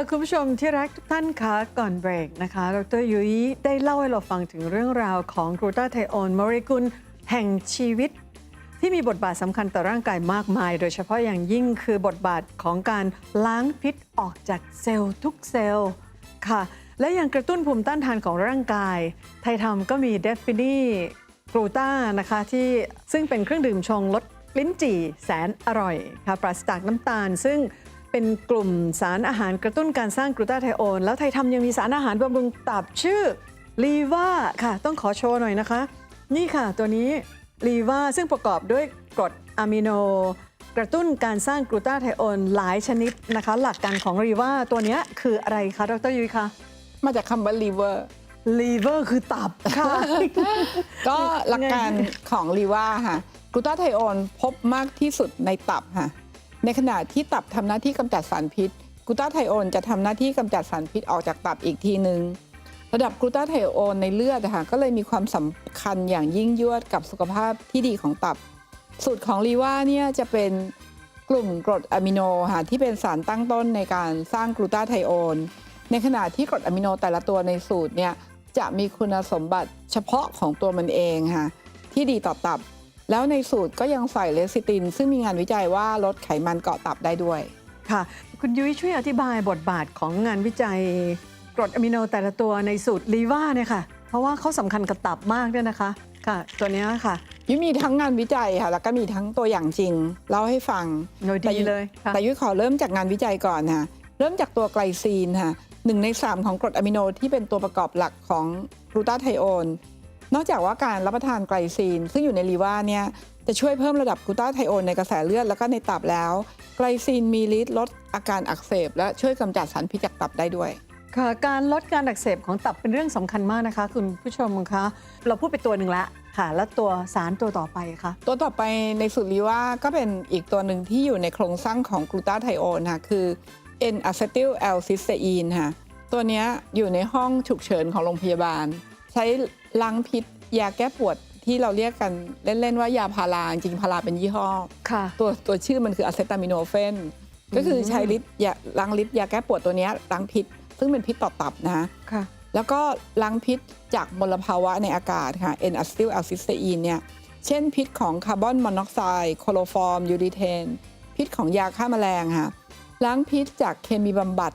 ค่ะคุณผู้ชมที่รักทุกท่านคะก่อนเบรกนะคะ ดรยุ้ยได้เล่าให้เราฟังถึงเรื่องราวของกรูตาไทโอนโมเลกุลแห่งชีวิต ที่มีบทบาทสำคัญต่อร่างกายมากมาย โดยเฉพาะอย่างยิ่งคือบทบาทของการล้างพิษออกจากเซลล์ทุกเซลล์ค่ะ และยังกระตุ้นภูมิต้านทานของร่างกาย ไทยทำก็มีเดฟินี่กรูตานะคะที่ซึ่งเป็นเครื่องดื่มชงลดลิ้นจี่แสนอร่อยค่ะปราศจากน้ำตาลซึ่ง เป็นกลุ่มสารอาหารกระตุ้นการสร้างกรูตาไทโอน แล้วไทยทำยังมีสารอาหารบำรุงตับชื่อลีวาค่ะ ต้องขอโชว์หน่อยนะคะ นี่ค่ะตัวนี้ลีวาซึ่งประกอบด้วยกรดอะมิโน กระตุ้นการสร้างกลูตาไทโอนหลายชนิดนะคะ หลักการของลีวาตัวเนี้ยคืออะไรคะดรยุ้ยคะมาจากคำว่า liver ลีเวอร์คือตับค่ะ ก็หลักการของลีว่าค่ะกลูตาไทโอนพบมากที่สุดในตับค่ะ ในขณะที่ตับทำหน้าที่กำจัดสารพิษกลูตาไทโอนจะทำหน้าที่กำจัดสารพิษออกจากตับอีกทีหนึ่งระดับกลูตาไทโอนในเลือดะค่ะก็เลยมีความสำคัญอย่างยิ่งยวดกับสุขภาพที่ดีของตับ สูตรของลีว่าเนี่ยจะเป็นกลุ่มกรดอะมิโนค่ะที่เป็นสารตั้งต้นในการสร้างกลูตาไทโอนในขณะที่กรดอะมิโนแต่ละตัวในสูตรเนี่ยจะมีคุณสมบัติเฉพาะของตัวมันเองค่ะที่ดีต่อตับ แล้วในสูตรก็ยังใส่เลซิติน ซึ่งมีงานวิจัยว่าลดไขมันเกาะตับได้ด้วย ค่ะ คุณยุ้ยช่วยอธิบายบทบาทของงานวิจัยกรดอะมิโนแต่ละตัวในสูตรลีวาเนี่ยค่ะ เพราะว่าเขาสำคัญกับตับมากด้วยนะคะ ค่ะ ตัวเนี้ยค่ะ ยุ้ยมีทั้งงานวิจัยค่ะ แล้วก็มีทั้งตัวอย่างจริงเล่าให้ฟัง โดยดีเลยค่ะ แต่ยุ้ยขอเริ่มจากงานวิจัยก่อนค่ะ เริ่มจากตัวไกลซีนค่ะหนึ่งใน3ของกรดอะมิโนที่เป็นตัวประกอบหลักของกลูตาไทโอน นอกจากว่าการรับประทานไกลซีน ซึ่งอยู่ในลีว่าเนี่ยจะช่วยเพิ่มระดับกลูตาไทโอนในกระแสเลือดแล้วก็ในตับแล้ว ไกลซีนมีฤทธิ์ลดอาการอักเสบ และช่วยกำจัดสารพิษจากตับได้ด้วยค่ะการลดการอักเสบของตับเป็นเรื่องสำคัญมากนะคะ คุณผู้ชมคะเราพูดไปตัวหนึ่งแล้วค่ะ แล้วตัวสารตัวต่อไปคะตัวต่อไปในสูตรลีว่าก็เป็นอีกตัวหนึ่งที่อยู่ในโครงสร้างของกลูตาไทโอนค่ะคือ N-acetyl L-cysteine ค่ะตัวเนี้ยอยู่ในห้องฉุกเฉินของโรงพยาบาล ใช้ ล้างพิษยาแก้ปวดที่เราเรียกกันเล่น ๆ ว่ายาพาราจริงๆพาราเป็นยี่ห้อ ค่ะ ตัวตัวชื่อมันคืออะเซตามิโนเฟนก็คือใช้ฤทธิ์ยาล้างฤทธิ์ยาแก้ปวดตัวเนี้ยล้างพิษ ซึ่งเป็นพิษต่อตับนะคะค่ะ แล้วก็ล้างพิษจากมลภาวะในอากาศค่ะ N acetyl a l c y s t e i n เนี่ยเช่นพิษของคาร์บอนมอนอกไซด์โคโลฟอร์มยูริเทน พิษของยาฆ่าแมลงค่ะล้างพิษจากเคมีบำบัด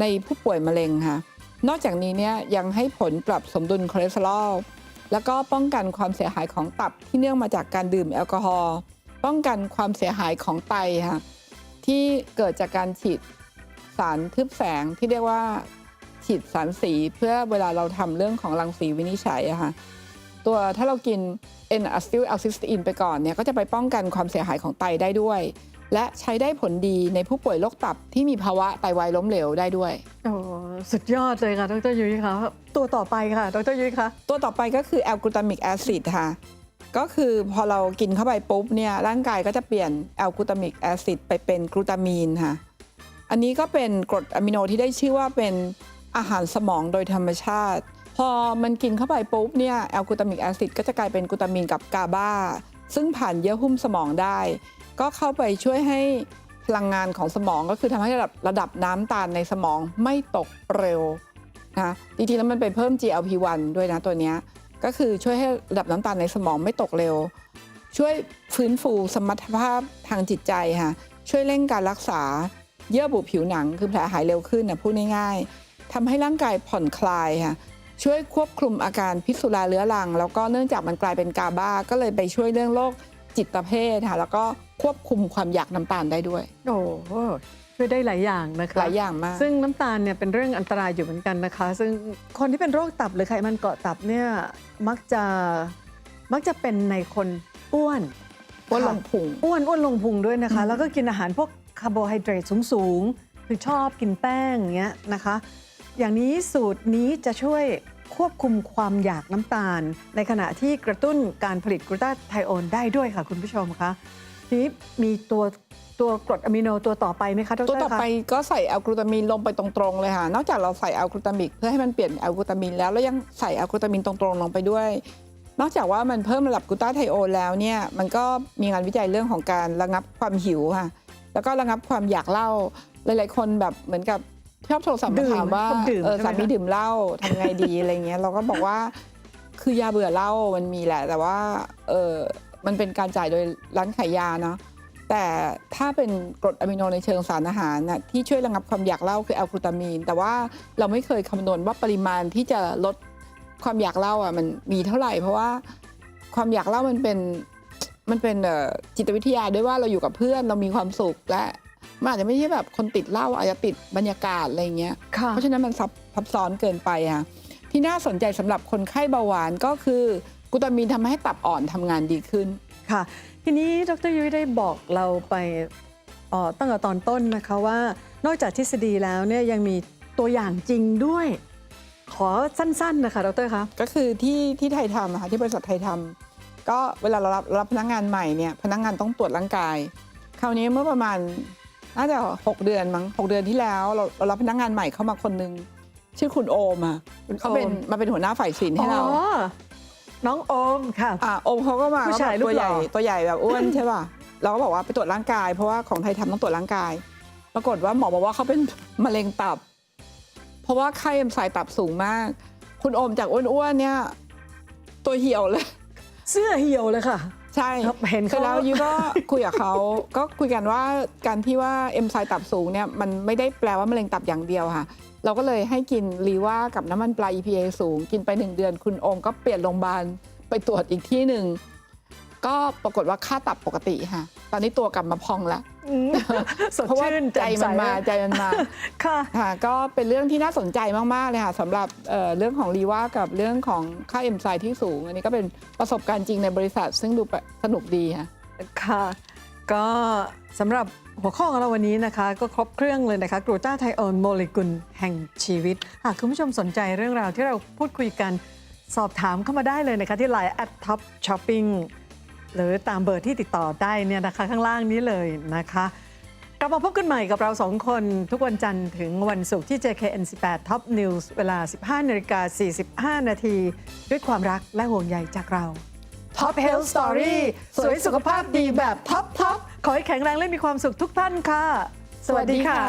ในผู้ป่วยมะเร็งค่ะ นอกจากนี้เนี่ยยังให้ผลปรับสมดุลคอเลสเตอรอลแล้วก็ป้องกันความเสียหายของตับที่เนื่องมาจากการดื่มแอลกอฮอล์ป้องกันความเสียหายของไตค่ะที่เกิดจากการฉีดสารทึบแสงที่เรียกว่าฉีดสารสีเพื่อเวลาเราทำเรื่องของรังสีวินิจฉัยอะค่ะตัวถ้าเรากิน N acetyl a l c y s t e i n ไปก่อนเนี่ยก็จะไปป้องกันความเสียหายของไตได้ด้วย และใช้ได้ผลดีในผู้ป่วยโรคตับที่มีภาวะไตวายล้มเหลวได้ด้วย โอ้ สุดยอดเลยค่ะดรยุ้ยคะตัวต่อไปค่ะดรยุ้ยคะตัวต่อไปก็คือแอลกลูตามิกแอซิดค่ะ ก็คือพอเรากินเข้าไปปุ๊บเนี่ยร่างกายก็จะเปลี่ยนแอลกลูตามิกแอซิดไปเป็นกลูตามีนค่ะ อันนี้ก็เป็นกรดอะมิโนที่ได้ชื่อว่าเป็นอาหารสมองโดยธรรมชาติ พอมันกินเข้าไปปุ๊บเนี่ยแอลกลูตามิกแอซิดก็จะกลายเป็นกลูตามีนกับกาบาซึ่งผ่านเยื่อหุ้มสมองได้ ก็เข้าไปช่วยให้ พลังงานของสมองก็คือทำให้ระดับระดับน้ำตาลในสมองไม่ตกเร็วนะจริงๆแล้วมันไปเพิ่ม GLP-1 ด้วยนะตัวนี้ก็คือช่วยให้ระดับน้ำตาลในสมองไม่ตกเร็ว ช่วยฟื้นฟูสมรรถภาพทางจิตใจค่ะช่วยเร่งการรักษาเยื่อบุผิวหนังคือแผลหายเร็วขึ้นนะพูดง่ายๆทำให้ร่างกายผ่อนคลายค่ะช่วยควบคุมอาการพิษสุราเรื้อรัง แล้วก็เนื่องจากมันกลายเป็นกาบาก็เลยไปช่วยเรื่องโรค จิตเภทค่ะแล้วก็ควบคุมความอยากน้ำตาลได้ด้วย โอ้โหช่วยได้หลายอย่างนะคะหลายอย่างมาก ซึ่งน้ำตาลเนี่ยเป็นเรื่องอันตรายอยู่เหมือนกันนะคะ ซึ่งคนที่เป็นโรคตับหรือไขมันเกาะตับเนี่ยมักจะมักจะเป็นในคนอ้วนว่าลค่ะงพุงอ้วนอ้วนลงพุงด้วยนะคะอืมแล้วก็กินอาหารพวกคาร์โบไฮเดรตสูงๆคือชอบกินแป้งอย่างเงี้ยนะคะ อย่างนี้สูตรนี้จะช่วย ควบคุมความอยากน้ำตาล ในขณะที่กระตุ้นการผลิตกลูตาไทโอนได้ด้วยค่ะคุณผู้ชมคะทีนี้มีตัวตัวกรดอะมิโนตัวต่อไปไหมคะดรตัวต่อคะ ไปก็ใส่แอลกลูตามินลงไปตรงๆเลยค่ะ นอกจากเราใส่แอลกลูตามิกเพื่อให้มันเปลี่ยนแอลกลูตามินแล้วแล้วยังใส่แอลกลูตามินตรงๆลงไปด้วย นอกจากว่ามันเพิ่มระดับกลูตาไทโอนแล้วเนี่ยมันก็มีงานวิจัยเรื่องของการระงับความหิวค่ะ แล้วก็ระงับความอยากเล้าหลายๆคนแบบเหมือนกับ ชอบโทรศัพท์ดื่มามถามว่าชอบดื่มเออใช่ไหมสามีคะ ดื่มเหล้าทำไงดีอะไรเงี้ยเราก็บอกว่าคือยาเบื่อเหล้ามันมีแหละ แต่ว่าเออมันเป็นการจ่ายโดยร้านขายยาเนาะแต่ถ้าเป็นกรดอะมิโนในเชิงสารอาหารน่ะที่ช่วยระงับความอยากเหล้าคือแอลกลูตามีน แต่ว่าเราไม่เคยคำนวณว่าปริมาณที่จะลดความอยากเหล้าอะมันมีเท่าไหร่ เพราะว่าความอยากเหล้ามันเป็น มันเป็นเอ่อจิตวิทยาด้วยว่าเราอยู่กับเพื่อนเรามีความสุขและ มันอาจจะไม่ใช่แบบคนติดเหล้าอาจจะติดบรรยากาศอะไรเงี้ย ค่ะ เพราะฉะนั้นมันซับซับซ้อนเกินไปค่ะที่น่าสนใจสำหรับคนไข้เบาหวานก็คือกลูตามีนทำให้ตับอ่อนทำงานดีขึ้น ค่ะ ทีนี้ดรยุ้ยได้บอกเราไปเอ่อตั้งแต่ตอนต้นนะคะว่า นอกจากทฤษฎีแล้วเนี่ยยังมีตัวอย่างจริงด้วย ขอสั้นๆนะคะดรคะ ก็คือที่ที่ไทยทำอะค่ะที่บริษัทไทยทำก็เวลาเรารับรับพนักงานใหม่เนี่ยพนักงานต้องตรวจร่างกาย คราวนี้เมื่อประมาณ น่าจะหกเดือนมั้งหกเดือนที่แล้วเราเรารับพนักงานใหม่เข้ามาคนหนึ่งชื่อคุณโอมอะเขาเป็นโอม มาเป็นหัวหน้าฝ่ายศิลป์ให้เราอ๋อน้องโอมค่ะ อ่าโอมเขาก็มาผู้ชายก็แบบตัวใหญ่รูปหล่อ ตัวใหญ่แบบอ้วนใช่ป่ะเราก็บอกว่าไปตรวจร่างกาย เพราะว่าของไทยทำต้องตรวจร่างกาย ปรากฏว่าหมอบอกว่าเขาเป็นมะเร็งตับ เพราะว่าไข้เอ็มไซตับสูงมาก คุณโอมจากอ้วนๆเนี่ย ตัวเหี่ยวเลย เสื้อเหี่ยวเลยค่ะ ใช่ครับเห็นเสร็จเขาแล้วยูก็คุยกับเขา ก็คุยกันว่าการที่ว่าเอ็มไซตับสูงเนี่ยมันไม่ได้แปลว่ามะเร็งตับอย่างเดียวค่ะ เราก็เลยให้กินรีว่ากับน้ำมันปลา EPA สูง กินไปหนึ่งเดือนคุณโอมก็เปลี่ยนโรงพยาบาลไปตรวจอีกที่หนึ่ง ก็ปรากฏว่าค่าตับปกติค่ะ ตอนนี้ตัวกลับมาพองแล้วอืมสดเพราะว่าชื่นใจแจ่มันมาใจมันมาค่ะค่ะ ก็เป็นเรื่องที่น่าสนใจมาก ๆ เลยค่ะสำหรับเอ่อเรื่องของรีว่ากับเรื่องของค่าเอ็มไซที่สูง อันนี้ก็เป็นประสบการณ์จริงในบริษัท ซึ่งดูสนุกดีค่ะค่ะ ก็สำหรับหัวข้อของเราวันนี้นะคะ ก็ครบเครื่องเลยนะคะกรูตาไทโอนโมเลกุลแห่งชีวิตหากคุณผู้ชมสนใจเรื่องราวที่เราพูดคุยกันสอบถามเข้ามาได้เลยนะคะที่ Line at top shopping หรือตามเบอร์ที่ติดต่อได้เนี่ยนะคะข้างล่างนี้เลยนะคะกลับมาพบกันใหม่กับเราสองคนทุกวันจันทร์ถึงวันศุกร์ที่ JKN 18 Top News เวลา 15นาฬิกา45 นาที ด้วยความรักและห่วงใยจากเรา Top Health Story สวยสุขภาพดีแบบท็อปทอปขอให้แข็งแรงและมีความสุขทุกท่านค่ะ สวัสดีค่ะ